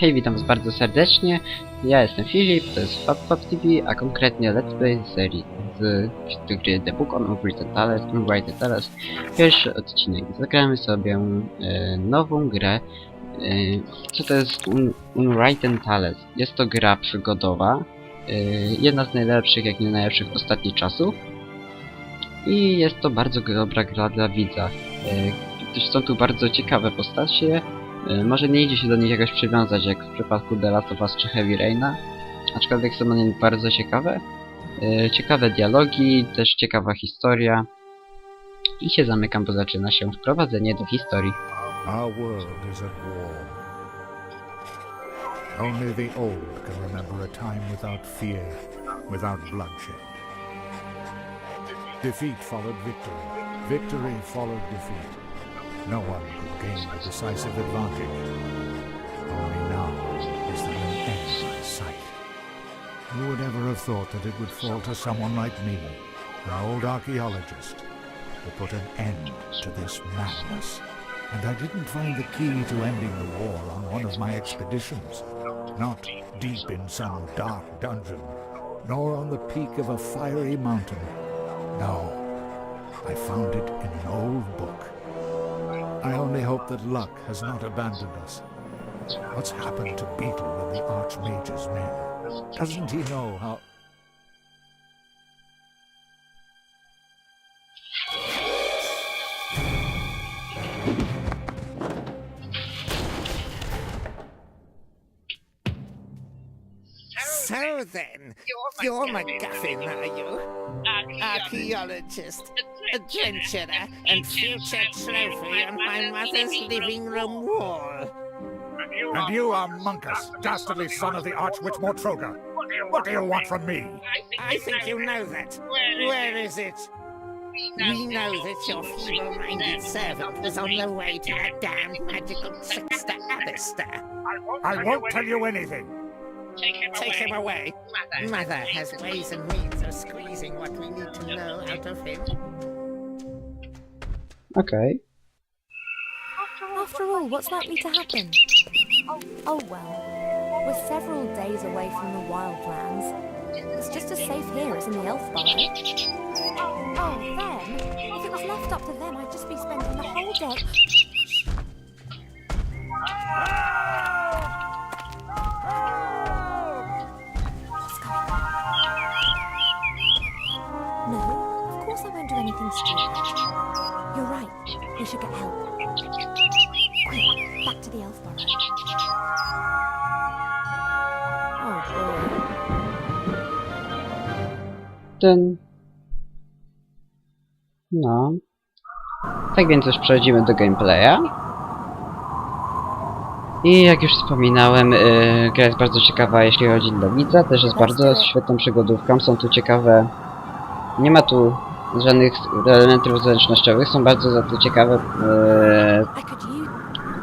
Hej, witam was bardzo serdecznie. Ja jestem Filip, to jest FabFab TV, a konkretnie Let's Play serii z z gry The Book on Unwritten Tales. Unwritten Tales. Pierwszy odcinek. Zagramy sobie e, nową grę. E, co to jest Un Unwritten Tales? Jest to gra przygodowa. E, jedna z najlepszych, jak nie najlepszych ostatnich czasów. I jest to bardzo dobra gra dla widza. Gdyż są tu bardzo ciekawe postacie, Może nie idzie się do nich jakoś przywiązać, jak w przypadku The Last of Us czy Heavy Raina, aczkolwiek są one bardzo ciekawe. E, Ciekawe dialogi, też ciekawa historia. I się zamykam, bo zaczyna się wprowadzenie do historii. Our world is at war. Only the old can remember a time without fear, without bloodshed. Defeat followed victory. Victory followed defeat. No one could gain a decisive advantage. Only now is there an end in sight. Who would ever have thought that it would fall to someone like me, an old archaeologist, to put an end to this madness? And I didn't find the key to ending the war on one of my expeditions. Not deep in some dark dungeon, nor on the peak of a fiery mountain. No, I found it in an old book. I only hope that luck has not abandoned us. What's happened to Beetle and the Archmage's men? Doesn't he know how... So then, you're MacGuffin, are you? Archaeologist, adventurer, and future trophy on my mother's living room wall. And you are Monkus, dastardly son of the Archwitch Mortroga. What do you want from me? I think you know that. Where is it? We know that your feeble-minded servant was on the way to that damned magical trickster Alistair. I won't tell you anything. Take him away. Mother has ways and means of squeezing what we need to know out of him. Okej. After all, what's likely to happen? Oh, oh well, we're several days away from the wildlands. It's just as safe here as in the elf burrow. Oh, oh, then, if it was left up to them, I'd just be spending the whole day. Should get help. Quick, back to the elf burrow. Oh boy. Ten. No. Tak więc już przechodzimy do gameplaya. I jak już wspominałem, yy, gra jest bardzo ciekawa jeśli chodzi dla widza, też jest bardzo świetną przygodówką, są tu ciekawe... Nie ma tu żadnych elementów zręcznościowych, są bardzo za to ciekawe...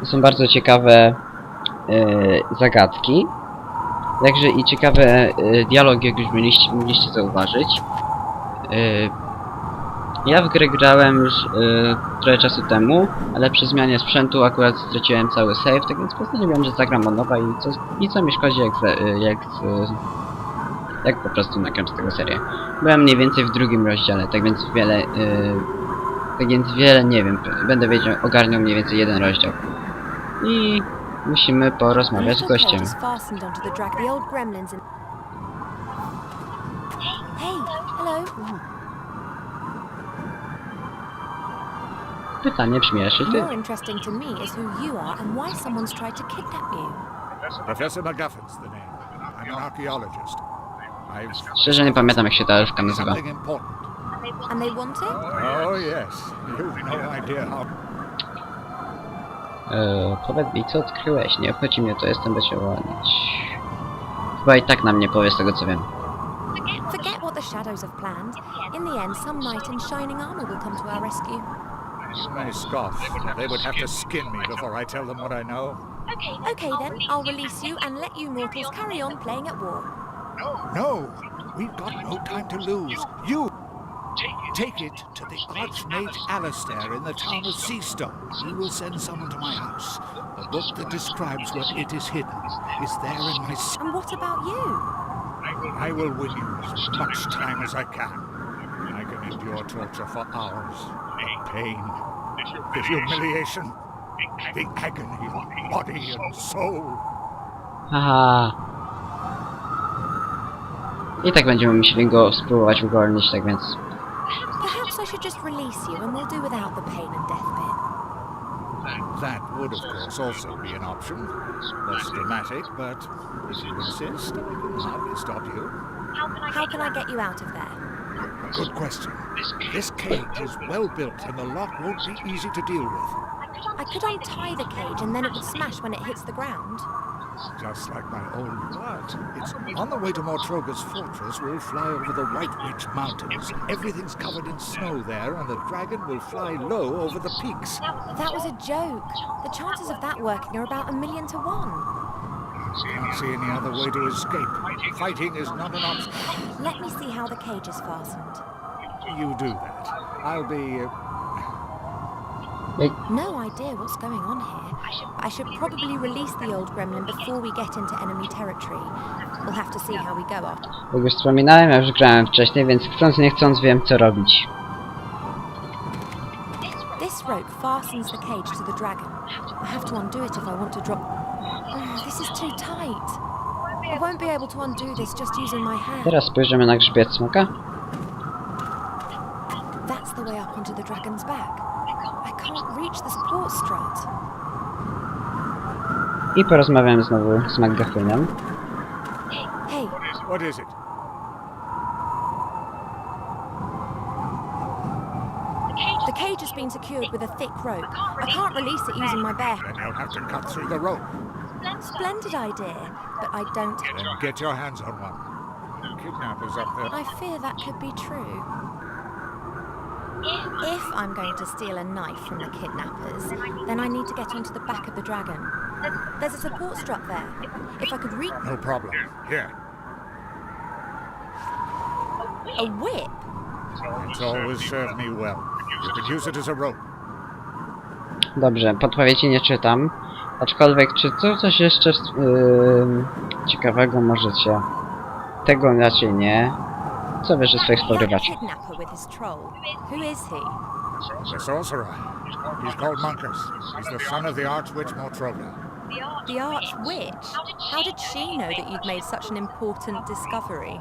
Use. są bardzo ciekawe e, zagadki. Także i ciekawe e, dialogi, jak już mieliście, mogliście zauważyć. E, ja w grę grałem już e, trochę czasu temu, ale przy zmianie sprzętu akurat straciłem cały save, tak więc postanowiłem, że zagram od nowa i co, i co mi szkodzi, jak, e, jak, tak po prostu nakończę tego serię. Byłem mniej więcej w drugim rozdziale, tak więc wiele... Yy, tak więc wiele nie wiem, będę wiedział, ogarniał mniej więcej jeden rozdział. I musimy porozmawiać z gościem. Pytanie brzmi, czy ty? Professor McGuffin's the name. I'm an archaeologist. I've Szczerze nie pamiętam jak się ta elfka nazywa. And they want it? Oh yes, you've no idea how. Eee, powiedz mi, co odkryłeś? Nie obchodzi mnie to, jestem wyciągnąć. Chyba i tak nam nie powie z tego co wiem. Forget what the shadows have planned. In the end, some knight in shining armor will come to our rescue. You may scoff. They would have to skin me before I tell them what I know. Okay then, I'll release you and let you mortals carry on playing at war. No, No. we've got no time to lose. You Take it to the Archmage Alistair in the town of Seastone. He will send someone to my house. The book that describes where it is hidden is there in my... s- And what about you? I will win you as much time as I can. I can endure torture for hours. The pain, the humiliation, the agony of body and soul. Haha. I tak będziemy musieli go spróbować uwolnić, tak więc... Perhaps I should just release you and we'll do without the pain and death bit. That would, of course, also be an option. Less dramatic, but if you insist, I can hardly stop you. How can I get you out of there? Good question. This cage is well built and the lock won't be easy to deal with. I could untie the cage and then it would smash when it hits the ground. Just like my old what? It's on the way to Mortroga's fortress. We'll fly over the White Ridge Mountains. Everything's covered in snow there, and the dragon will fly low over the peaks. That was a joke. The chances of that working are about a million to one. Can't see any other way to escape. Fighting is not an option. Let me see how the cage is fastened. You do that. I'll be. Uh, No idea what's going on here. I should probably release the old gremlin before we get into enemy territory. We'll have to see how we go on. Jak już wspominałem, ja już grałem wcześniej, więc chcąc nie chcąc wiem co robić. This rope fastens the cage to the dragon. I have to undo it if I want to drop. Oh, this is too tight. I won't be able to undo this just using my hand. Teraz spojrzymy na grzbiet smoka. That's the way up onto the dragon's back. I can't reach the support strut. I porozmawiam znowu z McGuffinem. Hey, what is it? the cage has been secured with a thick rope. I can't release it using my bare Then you'll have to cut through the rope. Splendid idea, but I don't. Then get your hands on one. The kidnapper's up there. I fear that could be true. If I'm going to steal a knife from the kidnappers, then I need to get onto the back of the dragon. There's a support strut there. If I could reach No problem. Here. a whip, It's always served me well. You could use it as a rope. Dobrze, podpowiedzi nie czytam. Aczkolwiek, czy to coś jeszcze yy, ciekawego możecie? Tego raczej nie. Co wiesz o swoich that sporywaczach? kidnapper with his troll. Who is he? The sorcerer. He's called Monkus. He's the son of the Archwitch Mortroga. The Arch Witch. How did she know that you'd made such an important discovery?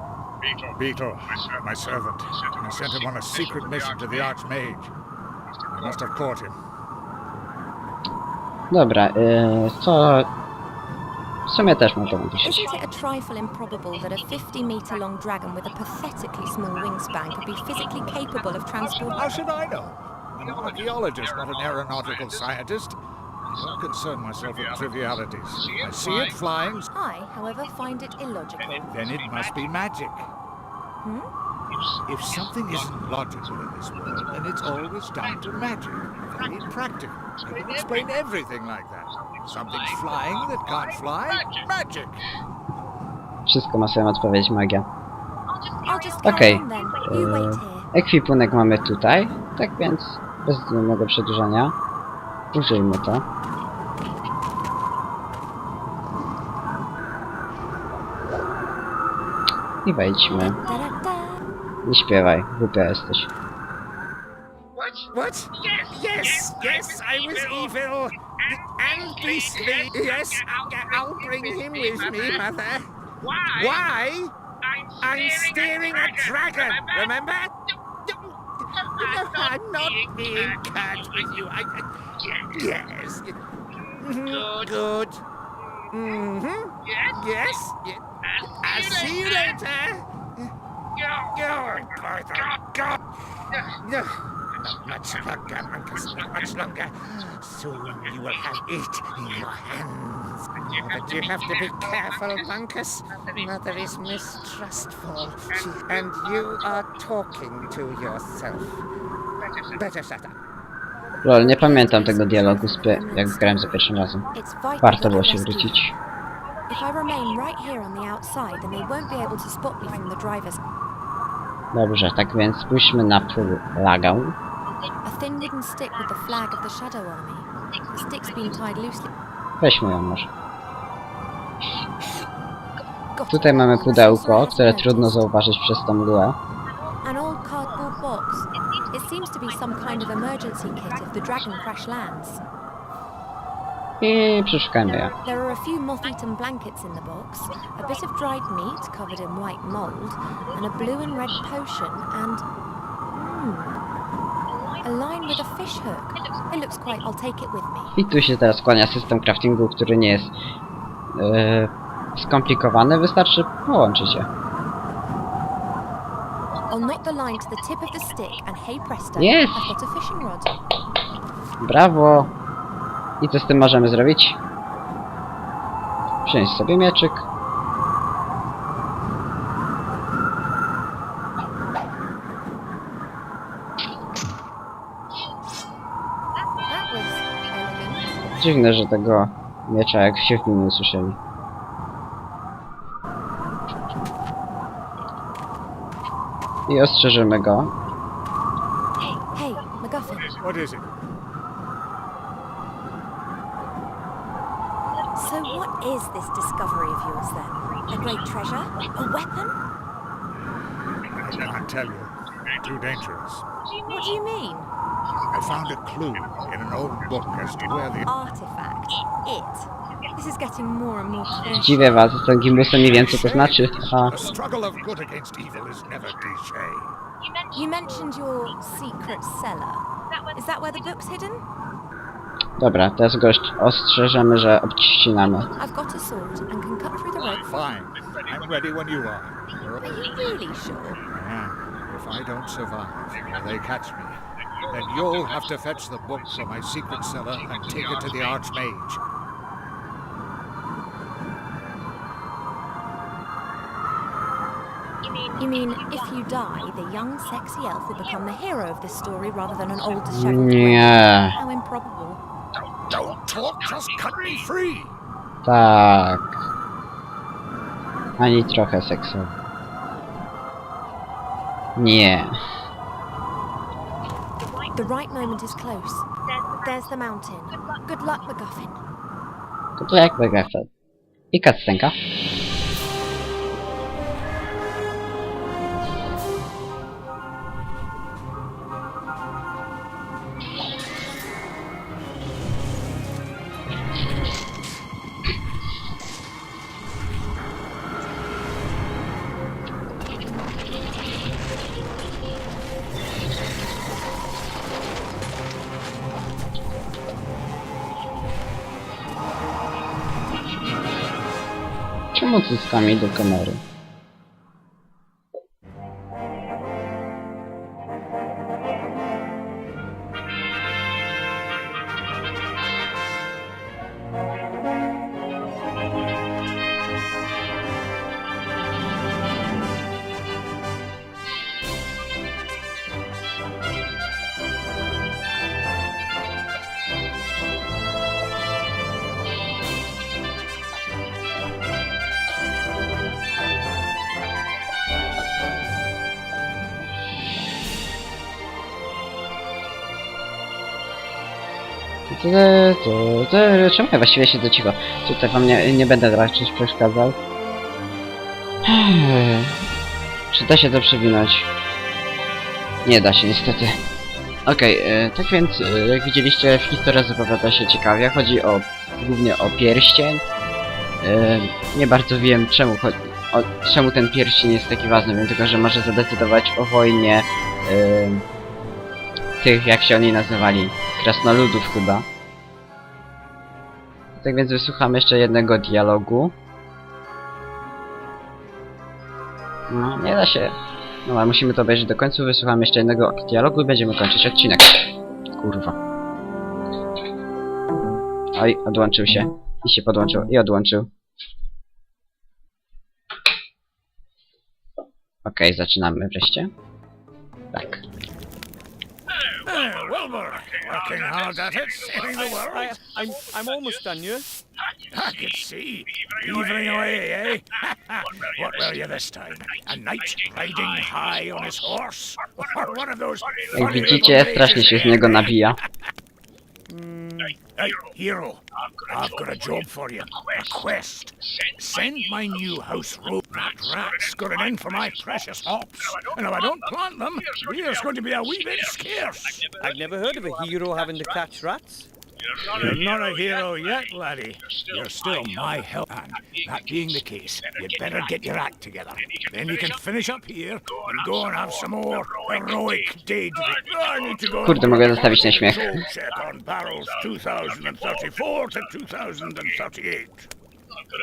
Beetle, my servant. I sent him on a secret mission to the Archmage. I must have caught him. Dobra, yy, co... W sumie też mogę wyszyć. Isn't it a trifle improbable that a 50 metre long dragon with a pathetically small wingspan could be physically capable of transporting? How should I know? I'm an archaeologist, not an aeronautical scientist. I don't concern myself with trivialities. I see it flying, I, however, find it illogical. then it must be magic. Hmm? If something isn't logical in this world, then it's always down to magic. Very practical. I can explain everything like that. Something's flying that can't fly. Magic. Wszystko ma swoją odpowiedź, magia. Okej. Yy, here. ekwipunek mamy tutaj, tak więc bez zbędnego przedłużania użyjmy to. I wejdźmy. Nie śpiewaj, głupia jesteś. What? What? Yes, yes, I was evil and beastly. Yes, I'll, bring him with me, Mother. Why? Why? I'm steering a dragon, remember? I'm not being curt with you. Yes. Good. Good. Mm-hmm. Yes. Yes. I'll see you later. Oh, by the God. Not much longer, not much longer. Soon you will have it in your hands. But you have to be careful. Mother is mistrustful. She, and you are talking to yourself. Better shut up. Lol, nie pamiętam tego dialogu, z jak grałem za pierwszym razem. Warto było się wrócić. you. If I remain right here on the outside, then they won't be able to spot me from the driver's. Dobrze, tak więc spójrzmy na flagę. A thin wooden stick with the flag of the Shadow Army. The stick's been tied loosely. Weźmy ją może. Tutaj mamy pudełko, które trudno zauważyć przez tą mgłę. An old cardboard box. It seems to be some kind of emergency kit if the dragon crash lands. I przeszukajmy je. There are a few moth-eaten blankets in the box, a bit of dried meat covered in white mold, and a blue and red potion, and a line with a fish hook. It looks quite. I'll take it with me. I tu się teraz kłania system craftingu, który nie jest e, skomplikowany, wystarczy połączyć je. I'll knot the line to the tip of the stick, and hey presto, Yes. I've got a fishing rod. Brawo! I co z tym możemy zrobić? Wziąć sobie mieczyk. Dziwne, że tego miecza jak się w nim nie słyszeli. I ostrzeżymy go. Hey, MacGuffin. What is it? So what is this discovery of yours then? A great treasure? A weapon? I can't tell you. Too dangerous. What do you mean? I found a clue in an old book as to where the Artifact. It. This is getting more and more clear. Dziwię was, jestem gimbusem i wiem co to znaczy. A, The struggle of good against evil is never cliché. You mentioned your secret cellar. Is that where the book's hidden? dobra, teraz go ostrz- ostrzeżemy, że obcinamy. I've got a sword and can cut through the rope. Fine. I'm ready when you are. Are you really sure? I am. If I don't survive, they catch me, then you'll have to fetch the book from my secret cellar and take it to the Archmage. You mean if you die, the young, sexy elf will become the hero of this story rather than an old, disheveled Yeah. How improbable. Don't talk, just cut me free! tak. Ani trochę seksu. Nie. The right moment is close. There's the mountain. Good luck, MacGuffin. To jak BGF. I cutscenka. pomoc zyskami do kamery. Czemu ja właściwie siedzę cicho? Tutaj wam nie, nie będę raczej przeszkadzał. Czy da się to przewinąć? Nie da się niestety. Okej, e, tak więc e, jak widzieliście historia zapowiada się ciekawie. Chodzi o głównie o pierścień. E, nie bardzo wiem czemu chodzi, o, czemu ten pierścień jest taki ważny, wiem tylko, że może zadecydować o wojnie e, tych, jak się oni nazywali, krasnoludów chyba. Tak więc wysłuchamy jeszcze jednego dialogu. No, nie da się. No, ale musimy to obejrzeć do końca. Wysłuchamy jeszcze jednego dialogu i będziemy kończyć odcinek. Kurwa. Oj, odłączył się. I się podłączył. I odłączył. Okej, zaczynamy wreszcie. Tak. Ah, Wilbur, working hard at it, saving the I, world. I'm, I'm almost done, you. I could see. Beavering away, eh? what were you this time? A knight riding high on his horse? Or one of those Jak widzicie, strasznie się z niego nabija. Hey, hero, I've got a job for you. A quest. Send my new house rope. That rat's got it in for my precious hops. And if I don't plant them, beer's going to be a wee bit scarce. I've never heard of a hero having to catch rats. You're not a hero yet, laddie. You're still my help hand. That being the case, you'd better get your act together. Then you can finish up here and go and have some more heroic deeds. I need to go Kurde, mogę zostawić na śmiech. Control check on barrels 2034 to 2038.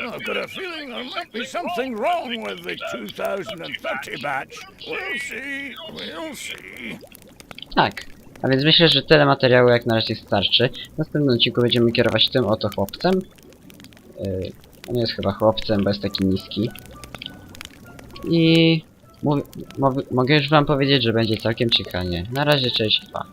I've got a feeling there might be something wrong with the 2030 batch. We'll see, we'll see. Tak. A więc myślę, że tyle materiału jak na razie starczy. W następnym odcinku będziemy kierować tym oto chłopcem. Yy, on jest chyba chłopcem, bo jest taki niski. I... Mogę już wam powiedzieć, że będzie całkiem ciekawie. Na razie, cześć, pa.